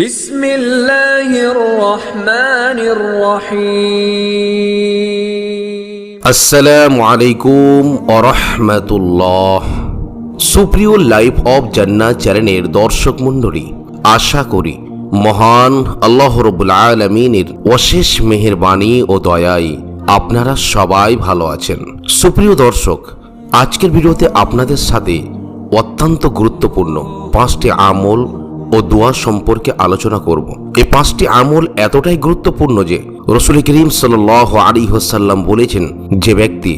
বিসমিল্লাহির রহমানির রহিম আসসালামু আলাইকুম ওয়া রাহমাতুল্লাহ। সুপ্রিয় লাইফ অফ জান্না চ্যানেলের দর্শক মণ্ডলী, আশা করি মহান আল্লাহ রবুল আলমিনের অশেষ মেহেরবাণী ও দয়াই আপনারা সবাই ভালো আছেন। সুপ্রিয় দর্শক, আজকের ভিডিওতে আপনাদের সাথে অত্যন্ত গুরুত্বপূর্ণ পাঁচটি আমল ও দোয়া সম্পর্কে আলোচনা করব। এই পাঁচটি আমল এতটাই গুরুত্বপূর্ণ যে রসুল করিম সাল আলী হোসাল্লাম বলেছেন, যে ব্যক্তি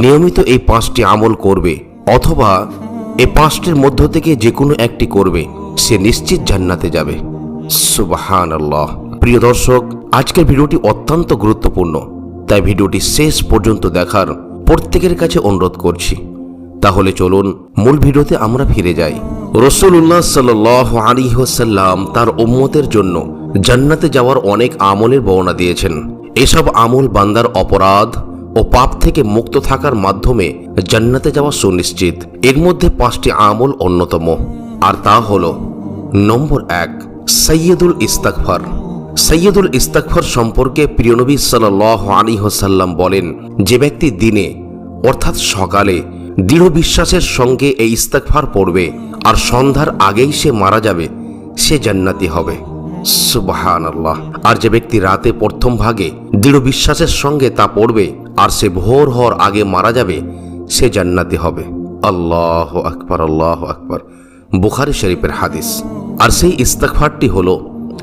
নিয়মিত এই পাঁচটি আমল করবে অথবা এই পাঁচটির মধ্য থেকে যে কোনো একটি করবে, সে নিশ্চিত জান্নাতে যাবে। সুবাহান আল্লাহ প্রিয় দর্শক, আজকের ভিডিওটি অত্যন্ত গুরুত্বপূর্ণ, তাই ভিডিওটি শেষ পর্যন্ত দেখার প্রত্যেকের কাছে অনুরোধ করছি। তাহলে চলুন মূল ভিডিওতে আমরা ফিরে যাই। রসুল্লাহ সাল আলী হোসাল্লাম তার উম্মতের জন্য জান্নাতে যাওয়ার অনেক আমলের বর্ণনা দিয়েছেন। এসব আমল বান্দার অপরাধ ও পাপ থেকে মুক্ত থাকার মাধ্যমে জান্নাতে যাওয়া সুনিশ্চিত। এর মধ্যে পাঁচটি আমল অন্যতম, আর তা হল নম্বর এক সৈয়দুল ইস্তাকফার সৈয়দুল ইস্তাকফার সম্পর্কে প্রিয়নবী সাল আলী হোসাল্লাম বলেন, যে ব্যক্তি দিনে, অর্থাৎ সকালে, দৃঢ় বিশ্বাসের সঙ্গে এই ইস্তাকফার পড়বে আর সন্ধ্যার আগেই সে মারা যাবে, সে জান্নাতি হবে। সুবাহান আল্লাহ আর যে ব্যক্তি রাতে প্রথম ভাগে দৃঢ় বিশ্বাসের সঙ্গে তা পড়বে, আর সে ভোর হওয়ার আগে মারা যাবে, সে জান্নাতি হবে। আল্লাহ আকবার আল্লাহ আকবার। বুখারি শরীফের হাদিস। আর সেই ইস্তাকফারটি হলো,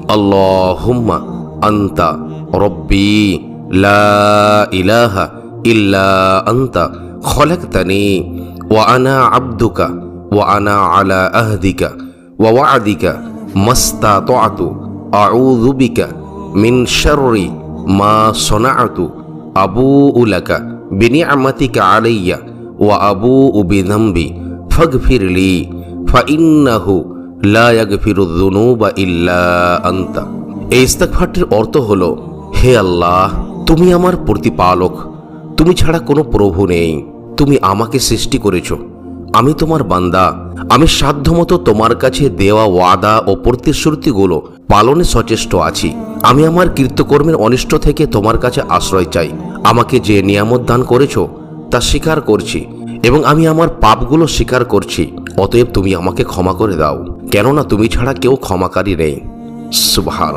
আল্লাহুম্মা আন্তা রব্বি লা ইলাহা ইল্লা আন্তা খলাকতানি ওয়া আনা আবদুকা ওয়া আনা আলা আহদিকা ওয়া ওয়াদিকা মাস্তাতাতু, আউযু বিকা মিন শাররি মা সনাআতু, আবুউ লাকা বিনিআমাতিকা আলাইয়া ওয়া আবুউ বিযামবি ফাগফির লি যুনুবা ইল্লা আনতা। এই ইস্তেগফারটির অর্থ হলো, হে আল্লাহ, তুমি আমার প্রতিপালক, তুমি ছাড়া কোনো প্রভু নেই, তুমি আমাকে সৃষ্টি করেছ। আমি তোমার বান্দা। আমি সাধ্যমতো তোমার কাছে দেওয়া ওয়াদা ও প্রতিশ্রুতিগুলো পালনে সচেষ্ট আছি। আমি আমার কৃতকর্মের অনিষ্ট থেকে তোমার কাছে আশ্রয় চাই। আমাকে যে নিয়ামত দান করেছ, তা স্বীকার করছি এবং আমি আমার পাপগুলো স্বীকার করছি। অতএব তুমি আমাকে ক্ষমা করে দাও, কেননা তুমি ছাড়া কেউ ক্ষমাকারী নেই। সুবাহান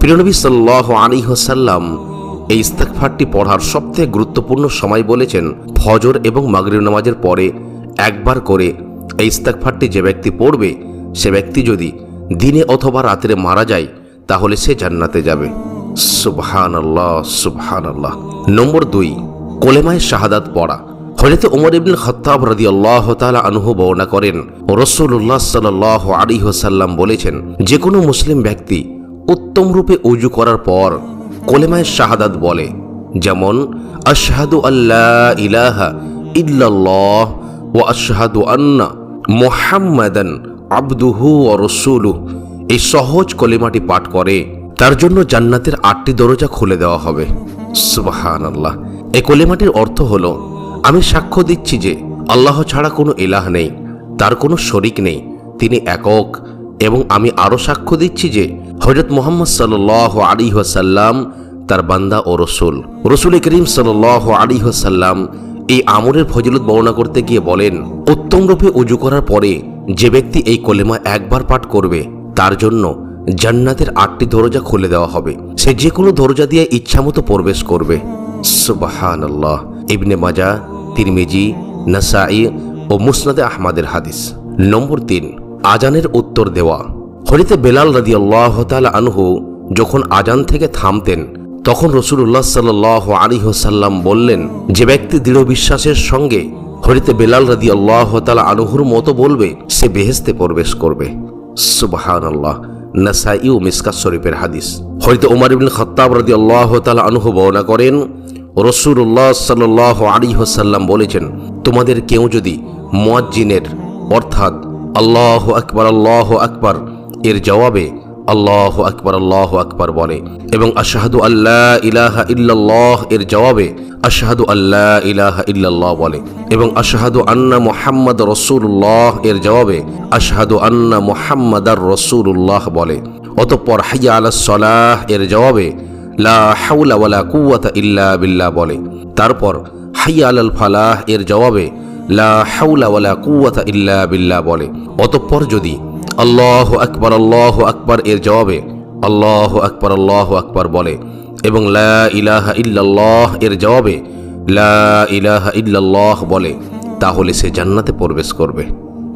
প্রিয়নবী সাল্লাহ আলী এই ইস্তেকফারটি পড়ার সবথেকে গুরুত্বপূর্ণ সময় বলেছেন, ফজর এবং মাগরিব নামাজের পরে একবার করে এই ইস্তেকফারটি যে ব্যক্তি পড়বে, সে ব্যক্তি যদি দিনে অথবা রাত্রে মারা যায়, তাহলে সে জান্নাতে যাবে। সুবহান আল্লাহ সুবহান আল্লাহ নম্বর দুই, কোলেমায় শাহাদাত পড়া। হজরত উমর ইবনুল খত্তাব রাদি আল্লাহ তালা আনহু বর্ণনা করেন রসুল্লাহ সাল আলী হোসাল্লাম বলেছেন যে কোনো মুসলিম ব্যক্তি উত্তম রূপে উজু করার পর কোলেমায় শাহাদাত বলে। যেমন, আশহাদু আল্লাহ ইলাহা ইল্লাল্লাহ এই সহজ কলিমাটি পাঠ করে, তার জন্য জান্নাতের আটটি দরজা খুলে দেওয়া হবে। সুবাহান এই কলিমাটির অর্থ হলো, আমি সাক্ষ্য দিচ্ছি যে আল্লাহ ছাড়া কোনো ইলাহ নেই, তার কোনো শরিক নেই, তিনি একক, এবং আমি আরও সাক্ষ্য দিচ্ছি যে হজরত মোহাম্মদ সাল আলী ওয়াসাল্লাম তার বান্দা ও রসুল। রসুল করিম সাল আলী ওয়াসাল্লাম এই আমরের ফজিলত বর্ণনা করতে গিয়ে বলেন, উত্তম রূপে উজু করার পরে যে ব্যক্তি এই কলেমা একবার পাঠ করবে, তার জন্য জান্নাতের আটটি দরজা খুলে দেওয়া হবে। সে যে কোনো দরজা দিয়ে ইচ্ছামতো প্রবেশ করবে। সুবাহান ইবনে মাজা তিরমিজি, নাসাই ও মুসনাদে আহমাদের হাদিস। নম্বর তিন, আজানের উত্তর দেওয়া। হরিতে বেলাল রাদি আল্লাহ আনহু যখন আজান থেকে থামতেন তখন রসুল্লাহ সাল আলী হোসাল্লাম বললেন, যে ব্যক্তি দৃঢ় বিশ্বাসের সঙ্গে হরিতে বেলাল রাদি আল্লাহ তালা আনহুর মতো বলবে, সে বেহেস্তে প্রবেশ করবে। সুবাহান আল্লাহ নাসাই মিসকাত শরীফের হাদিস। হরিতে উমার ইবিন খত্তাব রাদি আল্লাহ আনহু বর্ণনা করেন রসুল্লাহ সাল আলী হোসাল্লাম বলেছেন, তোমাদের কেউ যদি মুয়াজ্জিনের, অর্থাৎ আল্লাহ আকবর আল্লাহ আকবর, এর জবাবে আল্লাহ আকবর আল্লাহ আকবর বলে এবং আশাহাদু আল্লাহ ইলাহা ইল্লাল্লাহ এর জবাবে আশাহাদু আল্লাহ ইলাহা ইল্লাল্লাহ বলে এবং আশাহাদু আন্না মোহাম্মদ রসুল্লাহ এর জবাবে আশাহাদু আন্না মোহাম্মদ আর রসুল্লাহ বলে। অতঃপর হাইয়া আলা এর জবাবে লা হাউলা ওয়ালা কুওয়াতা ইল্লা বিল্লাহ বলে। তারপর হাইয়া আলাল ফালাহ এর জবাবে লা হাউলা ওয়ালা কুওয়াতা ইল্লা বিল্লাহ বলে। অতঃপর যদি আল্লাহ আকবার আল্লাহ আকবার এর জবাবে আল্লাহ আকবার আল্লাহ আকবার বলে এবং লা ইলাহা ইল্লাল্লাহ এর জবাবে লা ইলাহা ইল্লাল্লাহ বলে। তাহলে সে জান্নাতে প্রবেশ করবে।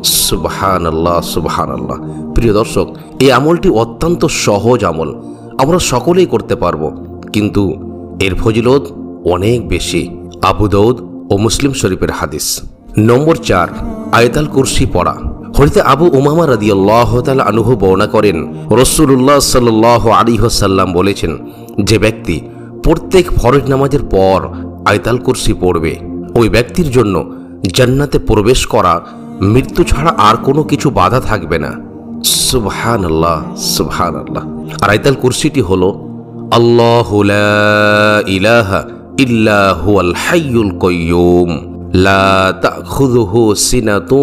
সুবহান আল্লাহ সুবহান আল্লাহ প্রিয় দর্শক, এই আমলটি অত্যন্ত সহজ আমল। আমরা সকলেই করতে পারব, কিন্তু এর ফজিলত অনেক বেশি। আবু দৌদ ও মুসলিম শরীফের হাদিস। নম্বর চার, আয়তাল কুরসি পড়া। হরিতে আবু উমামা রাদি আল্লাহ আনুহ বর্ণনা করেন রসুল্লাহ সাল্লাহ আলী সাল্লাম বলেছেন, যে ব্যক্তি প্রত্যেক ফরজ নামাজের পর আয়তাল কুরসি পড়বে, ওই ব্যক্তির জন্য জান্নাতে প্রবেশ করা, মৃত্যু ছাড়া আর কোনো কিছু বাধা থাকবে না। সুবহান আল্লাহ সুবহান আল্লাহ আর আয়তাল কুরসিটি হল, আল্লাহ ইলাহা ইল্লা হুয়াল হাইয়ুল কয়্যুম, লা তাখুযুহু সিনাতু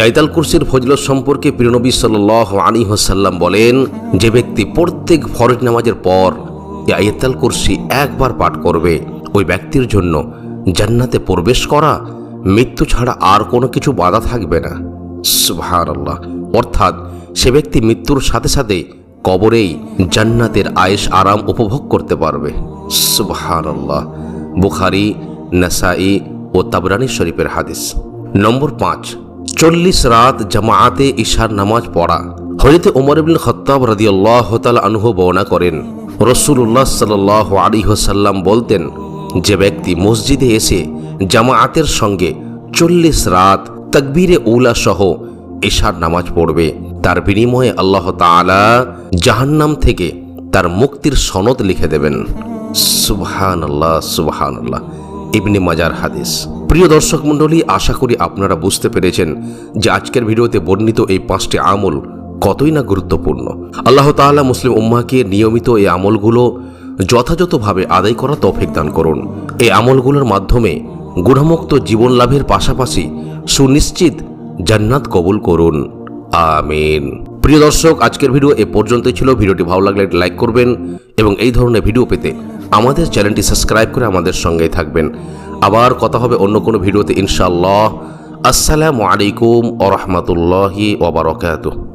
আয়তাল কুরসির ফজলত সম্পর্কে প্রিয়নবী সাল আলী হাসাল্লাম বলেন, যে ব্যক্তি প্রত্যেক ফরজ নামাজের পর আয়াতাল কুরসি একবার পাঠ করবে, ওই ব্যক্তির জন্য জান্নাতে প্রবেশ করা, মৃত্যু ছাড়া আর কোনো কিছু বাধা থাকবে না। সুবহান আল্লাহ অর্থাৎ সে ব্যক্তি মৃত্যুর সাথে সাথে কবরেই জান্নাতের আয়েশ আরাম উপভোগ করতে পারবে। সুবহান আল্লাহ বুখারি, নাসাই ও তাবরানি শরীফের হাদিস। নম্বর পাঁচ চল্লিশ রাত জামাআতে ঈশার নামাজ পড়া। হজরতে ওমর ইবনুল খত্তাব রাদিয়াল্লাহ তাআলা আনহু বর্ণনা করেন রসুল্লাহ সাল্লাহ আলী সাল্লাম বলতেন, যে ব্যক্তি মসজিদে এসে জামাআতের সঙ্গে চল্লিশ রাত তকবীরে উলা সহ এশার নামাজ পড়বে, তার বিনিময়ে আল্লাহ তাআলা জাহান্নাম থেকে তার মুক্তির সনদ লিখে দেবেন। সুবহান আল্লাহ সুবহান আল্লাহ ইবনে মাজার হাদিস। প্রিয় দর্শক মণ্ডলী, আশা করি আপনারা বুঝতে পেরেছেন যে আজকের ভিডিওতে বর্ণিত এই পাঁচটি আমল কতই না গুরুত্বপূর্ণ। আল্লাহ তাআলা মুসলিম উম্মাকে নিয়মিত এই আমলগুলো যথাযথভাবে আদায় করা তৌফিক দান করুন। এই আমলগুলোর মাধ্যমে গুণমুক্ত জীবন লাভের পাশাপাশি সুনিশ্চিত জান্নাত কবুল করুন। আমিন। প্রিয় দর্শক, আজকের ভিডিও এ পর্যন্তই ছিল। ভিডিওটি ভালো লাগলে লাইক করবেন এবং এই ধরনের ভিডিও পেতে আমাদের চ্যানেলটি সাবস্ক্রাইব করে আমাদের সঙ্গেই থাকবেন। আবার কথা হবে অন্য কোনো ভিডিওতে ইনশাল্লাহ আসসালামু আলাইকুম ওরহমতুল্লাহি ওবরাকাতুহ